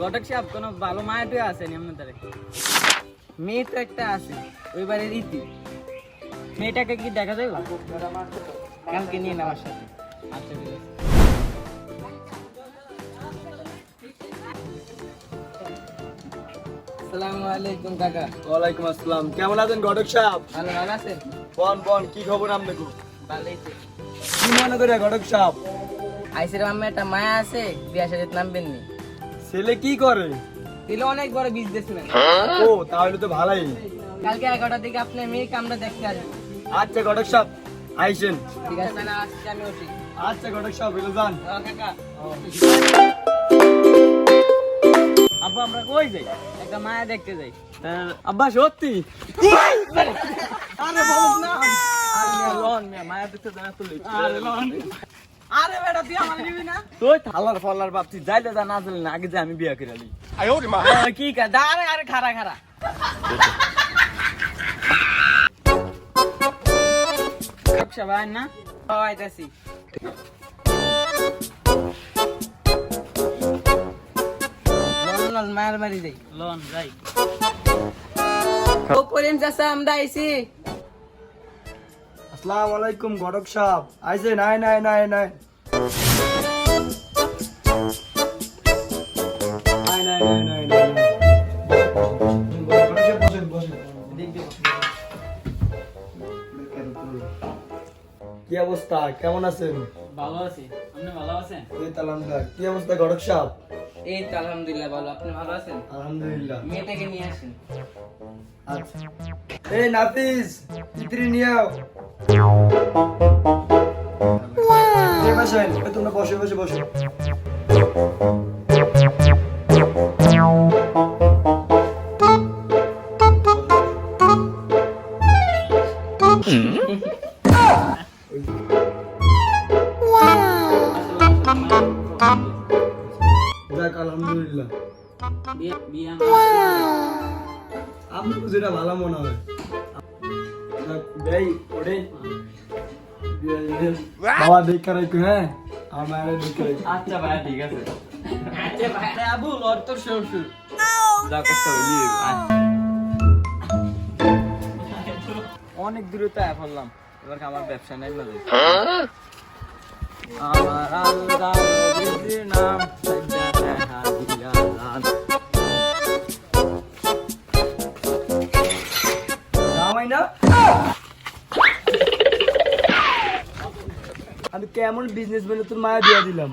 ঘটক সাহেব কোনো ভালো মায়াটুয়ে আছে নি আপনার মেয়ে তো একটা আছে ওই বাড়ির রীতি মেয়েটাকে কি দেখা যাবে কালকে নিয়ে আমার সাথে আচ্ছা ঠিক আছে আসসালামু আলাইকুম কাকা ওয়ালাইকুম আসসালাম। কেমন আছেন ঘটক সাহেব? ভালো ভালো আছেন? বন বন কি খবর আপনাকে? ভালোই কি মনে করে ঘটক সাহেব? আইসের মাম্মা একটা মায়া আছে বিয়া সাথে নামবেন নি ছেলে কি করে? দিলে অনেক বড় বিজনেসম্যান ও তাহলে তো ভালোই। কালকে এগারোটার দিকে আপনি মেয়েকে আমরা দেখতে আসব। আচ্ছা ঘটক সাহেব আইসেন। ঠিক আছে না আসছি আমি উঠি। আচ্ছা ঘটক সাহেব এলো যান। কাকা। আব্বা আমরা কই যাই? একটা মায়া দেখতে যাই। আব্বা সত্যি? আরে বল না। আরে মিয়া লন মায়া দেখতে জানা তো আরে লন আরে বেটা তুই আমার নিবি না? তুই থালার ফলার বাপ তুই যাইলে যা না যাইলে না আগে যে আমি বিয়া করে আলি ও, কি কা আরে আরে খারা খারা ব্যবসা না? ও আইতাছি লন লন মায়ের বাড়ি যাই। লন যাই। ও করিম চাচা আমরা আইছি। আসসালামু আলাইকুম ঘটক সাহেব। আইসে নাই নাই নাই নাই কি অবস্থা? কেমন আছেন? ভালো আছি। আপনি ভালো আছেন? এই তালামদার কি অবস্থা ঘটক সাহেব? এই তো আলহামদুলিল্লাহ ভালো। আপনি ভালো আছেন? আলহামদুলিল্লাহ। মেয়েটাকে নিয়ে আসেন। আচ্ছা। এই নাফিস নিয়ে আও বসেন তোমরা বসে বসে বসে। আপনার যেটা ভালো মনে হয়। যাক, ওরে বাবা দেখা রাখো হ্যাঁ? আমার দেখা রাখো আচ্ছা ভাই ঠিক আছে। আচ্ছা ভাই। আবু লর তোর শ্বশুর যাক একটা হইলি অনেক দূরে তো পড়লাম। এবার আমার ব্যবসা নাই না আমার আল্লাহ নাম না? আমি কেমন বিজনেস ম্যানে তোর মায়া দিয়ে দিলাম?